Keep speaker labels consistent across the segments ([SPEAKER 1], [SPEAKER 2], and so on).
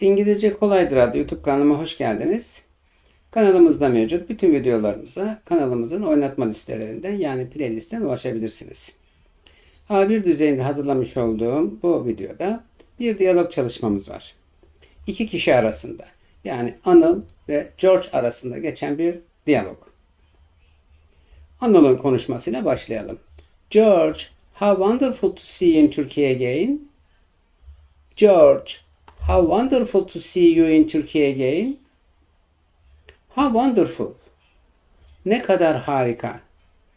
[SPEAKER 1] İngilizce Kolaydır adlı YouTube kanalıma hoş geldiniz. Kanalımızda mevcut bütün videolarımıza kanalımızın oynatma listelerinden yani playlistten ulaşabilirsiniz. A1 düzeyinde hazırlamış olduğum bu videoda bir diyalog çalışmamız var. İki kişi arasında yani Anıl ve George arasında geçen bir diyalog. Anıl'ın konuşmasıyla başlayalım. George, how wonderful to see you in Turkey again. George, how wonderful to see you in Turkey again. How wonderful. Ne kadar harika.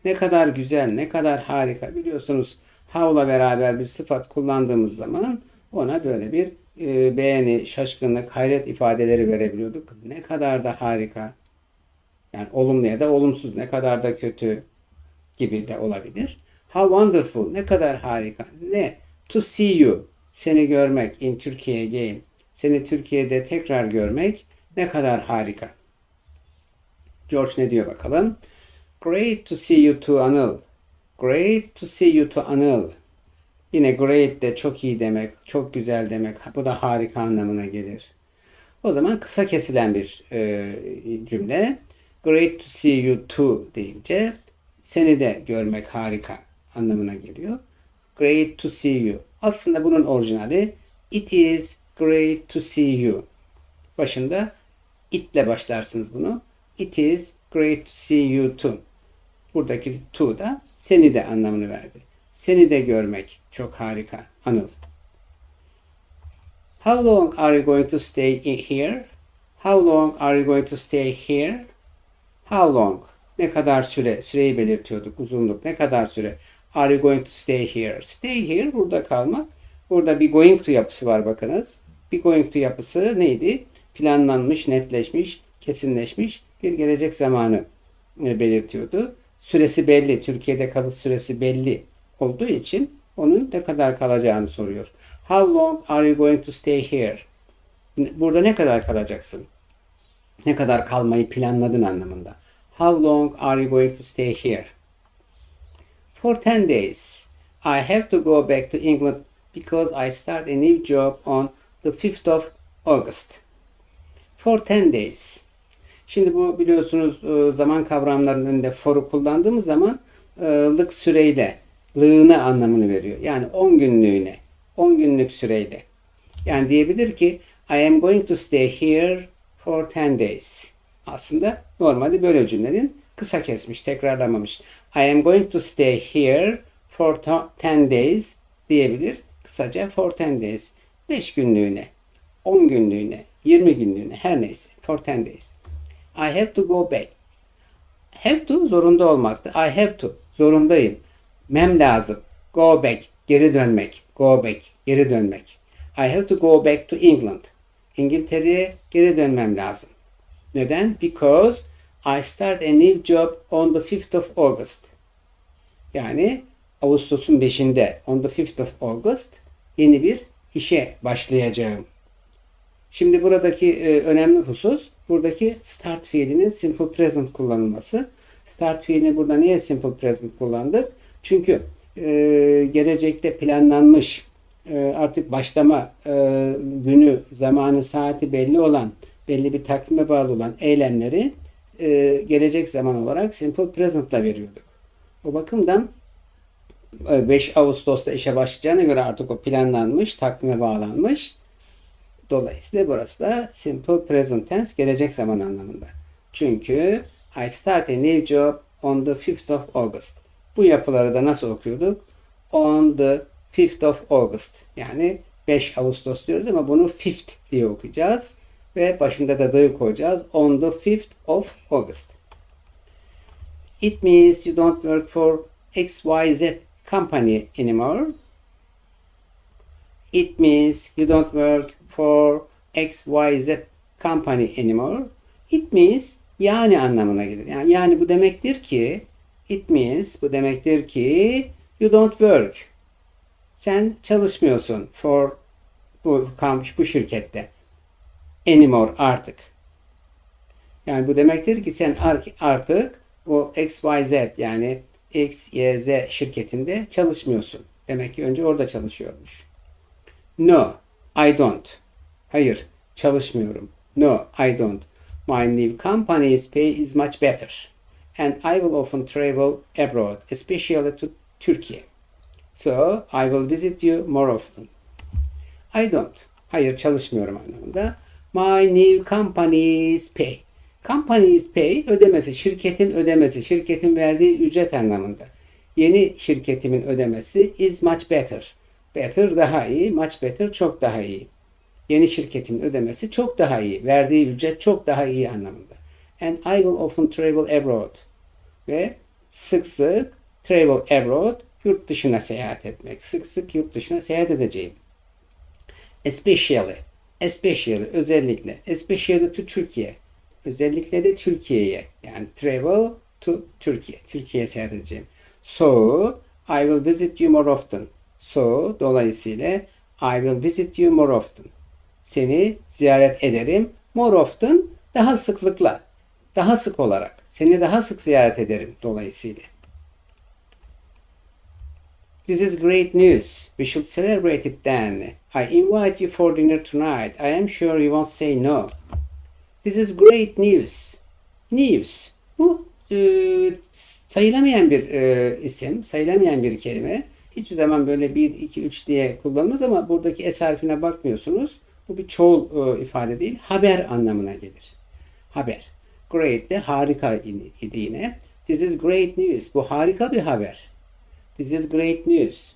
[SPEAKER 1] Ne kadar güzel, ne kadar harika. Biliyorsunuz how'la beraber bir sıfat kullandığımız zaman ona böyle bir e, beğeni, şaşkınlık, hayret ifadeleri verebiliyorduk. Ne kadar da harika. Yani olumlu ya da olumsuz, ne kadar da kötü gibi de olabilir. How wonderful, ne kadar harika. Ne? To see you, seni görmek in Türkiye again. Seni Türkiye'de tekrar görmek ne kadar harika. George ne diyor bakalım? Great to see you too Anıl. Great to see you too Anıl. Yine great de çok iyi demek, çok güzel demek. Bu da harika anlamına gelir. O zaman kısa kesilen bir e, cümle. Great to see you too deyince seni de görmek harika anlamına geliyor. Great to see you. Aslında bunun orijinali It is great to see you. Başında itle başlarsınız bunu. It is great to see you too. Buradaki to da seni de anlamını verdi. Seni de görmek çok harika. Anıl. How long are you going to stay here? How long are you going to stay here? How long? Ne kadar süre? Süreyi belirtiyorduk. Uzunluk. Ne kadar süre? Are you going to stay here? Stay here burada kalmak. Burada bir going to yapısı var bakınız. Bir going to yapısı neydi? Planlanmış, netleşmiş, kesinleşmiş bir gelecek zamanı e, belirtiyordu. Süresi belli. Türkiye'de kalış süresi belli olduğu için onun ne kadar kalacağını soruyor. How long are you going to stay here? Burada ne kadar kalacaksın? Ne kadar kalmayı planladın anlamında. How long are you going to stay here? For 10 days. I have to go back to England because I start a new job on the 5th of August. For 10 days. Şimdi bu biliyorsunuz e, zaman kavramlarının önünde for'u kullandığımız zaman e, lık süreyle, lığına anlamını veriyor. Yani 10 günlüğüne, 10 günlük süreyle. Yani diyebilir ki I am going to stay here for 10 days. Aslında normalde böyle cümlenin kısa kesmiş, tekrarlamamış. I am going to stay here for 10 days diyebilir. Kısaca for 10 days. 5 günlüğüne, 10 günlüğüne, 20 günlüğüne her neyse. For 10 days. I have to go back. Have to zorunda olmaktı. I have to zorundayım. Mem lazım. Go back geri dönmek. Go back geri dönmek. I have to go back to England. İngiltere'ye geri dönmem lazım. Neden? Because I start a new job on the 5th of August. Yani Ağustos'un 5'inde on the 5th of August yeni bir işe başlayacağım. Şimdi buradaki e, önemli husus buradaki start fiilinin simple present kullanılması. Start fiilini burada niye simple present kullandık? Çünkü e, gelecekte planlanmış e, artık başlama e, günü, zamanı, saati belli olan, belli bir takvime bağlı olan eylemleri e, gelecek zaman olarak simple present'la veriyorduk. O bakımdan 5 Ağustos'ta işe başlayacağına göre artık o planlanmış, takvime bağlanmış. Dolayısıyla burası da simple present tense gelecek zaman anlamında. Çünkü I start a new job on the 5th of August. Bu yapıları da nasıl okuyorduk? On the 5th of August. Yani 5 Ağustos diyoruz ama bunu 5th diye okuyacağız. Ve başında da dığı koyacağız. On the 5th of August. It means you don't work for XYZ company anymore. It means you don't work for XYZ company anymore. It means yani anlamına gelir. Yani, yani bu demektir ki it means bu demektir ki you don't work. Sen çalışmıyorsun for bu bu şirkette. Anymore artık. Yani bu demektir ki sen artık o XYZ yani X, Y, Z şirketinde çalışmıyorsun. Demek ki önce orada çalışıyormuş. No, I don't. Hayır, çalışmıyorum. No, I don't. My new company's pay is much better. And I will often travel abroad, especially to Turkey. So I will visit you more often. I don't. Hayır çalışmıyorum anlamında. My new company's pay. Company's pay ödemesi, şirketin ödemesi, şirketin verdiği ücret anlamında. Yeni şirketimin ödemesi is much better. Better daha iyi, much better çok daha iyi. Yeni şirketin ödemesi çok daha iyi. Verdiği ücret çok daha iyi anlamında. And I will often travel abroad. Ve sık sık travel abroad yurt dışına seyahat etmek. Sık sık yurt dışına seyahat edeceğim. Especially. Especially özellikle. Especially to Türkiye. Özellikle de Türkiye'ye. Yani travel to Türkiye. Türkiye'ye seyahat edeceğim. So I will visit you more often. So dolayısıyla I will visit you more often. Seni ziyaret ederim. More often daha sıklıkla. Daha sık olarak. Seni daha sık ziyaret ederim dolayısıyla. This is great news. We should celebrate it then. I invite you for dinner tonight. I am sure you won't say no. This is great news. News. Bu e, sayılamayan bir e, isim, sayılamayan bir kelime. Hiçbir zaman böyle 1, 2, 3 diye kullanılmaz ama buradaki es harfine bakmıyorsunuz. Bu bir çoğul e, ifade değil, haber anlamına gelir. Haber. Great de harika idi yine. This is great news. Bu harika bir haber. This is great news.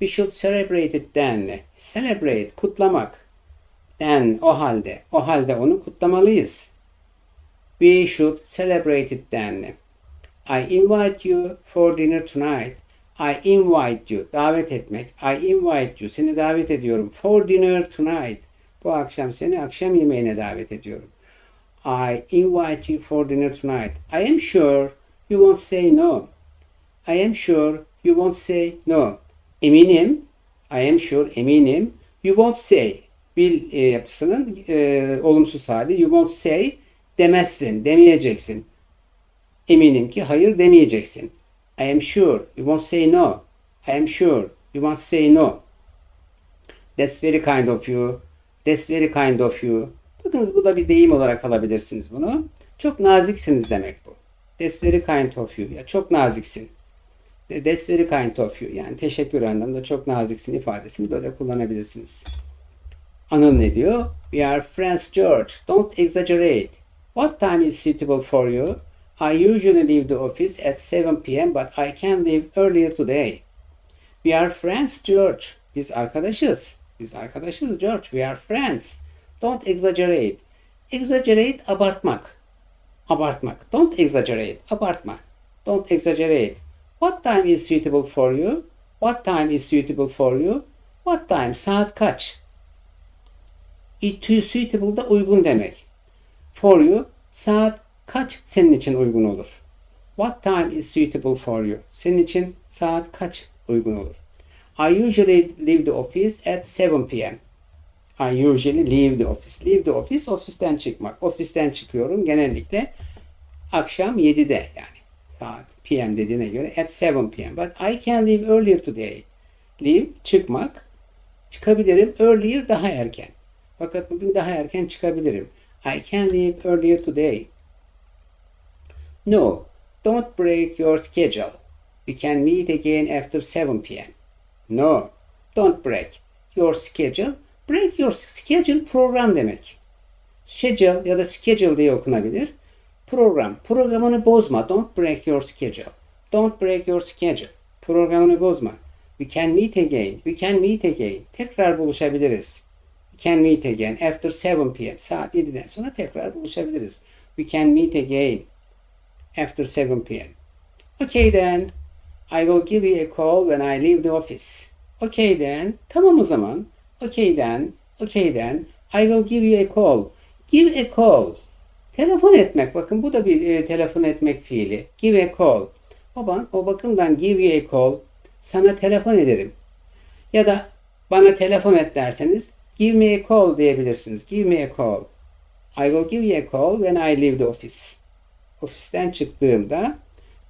[SPEAKER 1] We should celebrate it then. Celebrate, kutlamak. Then, o halde. O halde onu kutlamalıyız. We should celebrate it then. I invite you for dinner tonight. I invite you. Davet etmek. I invite you. Seni davet ediyorum. For dinner tonight. Bu akşam seni akşam yemeğine davet ediyorum. I invite you for dinner tonight. I am sure you won't say no. I am sure you won't say no. Eminim, I am sure, eminim, you won't say. Bil e, yapısının e, olumsuz hali. You won't say demezsin, demeyeceksin. Eminim ki hayır demeyeceksin. I am sure you won't say no. I am sure you won't say no. That's very kind of you. That's very kind of you. Bakınız bu da bir deyim olarak alabilirsiniz bunu. Çok naziksiniz demek bu. That's very kind of you. Ya çok naziksin. That's very kind of you. Yani teşekkür anlamında çok naziksin ifadesini böyle kullanabilirsiniz. Anıl ne diyor? We are friends George. Don't exaggerate. What time is suitable for you? I usually leave the office at 7 p.m. but I can leave earlier today. We are friends George. Biz arkadaşız. Biz arkadaşız George. We are friends. Don't exaggerate. Exaggerate abartmak. Abartmak. Don't exaggerate. Abartma. Don't exaggerate. What time is suitable for you? What time is suitable for you? What time? Saat kaç? It is suitable da uygun demek. For you, saat kaç senin için uygun olur? What time is suitable for you? Senin için saat kaç uygun olur? I usually leave the office at 7 p.m. I usually leave the office. Leave the office, ofisten çıkmak. Ofisten çıkıyorum genellikle akşam 7'de yani saat PM dediğine göre at 7 p.m. But I can leave earlier today. Leave çıkmak. Çıkabilirim earlier daha erken. Fakat bugün daha erken çıkabilirim. I can leave earlier today. No, don't break your schedule. We can meet again after 7 p.m. No, don't break your schedule. Break your schedule program demek. Schedule ya da schedule diye okunabilir. Program. Programını bozma. Don't break your schedule. Don't break your schedule. Programını bozma. We can meet again. We can meet again. Tekrar buluşabiliriz. We can meet again after 7 p.m. Saat 7'den sonra tekrar buluşabiliriz. We can meet again after 7 p.m. Okay then. I will give you a call when I leave the office. Okay then. Tamam o zaman. Okay then. Okay then. I will give you a call. Give a call. Telefon etmek. Bakın bu da bir e, telefon etmek fiili. Give a call. Baban o bakımdan give you a call. Sana telefon ederim. Ya da bana telefon et derseniz give me a call diyebilirsiniz. Give me a call. I will give you a call when I leave the office. Ofisten çıktığımda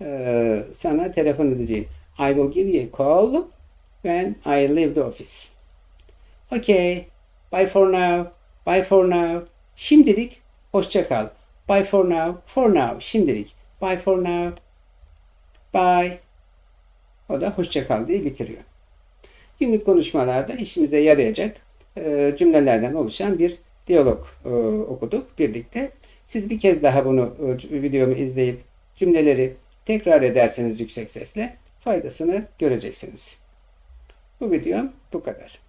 [SPEAKER 1] e, sana telefon edeceğim. I will give you a call when I leave the office. Okay. Bye for now. Bye for now. Şimdilik hoşça kal. Bye for now. For now. Şimdilik. Bye for now. Bye. O da hoşça kal diye bitiriyor. Günlük konuşmalarda işimize yarayacak e, cümlelerden oluşan bir diyalog e, okuduk birlikte. Siz bir kez daha bunu e, videomu izleyip cümleleri tekrar ederseniz yüksek sesle faydasını göreceksiniz. Bu videom bu kadar.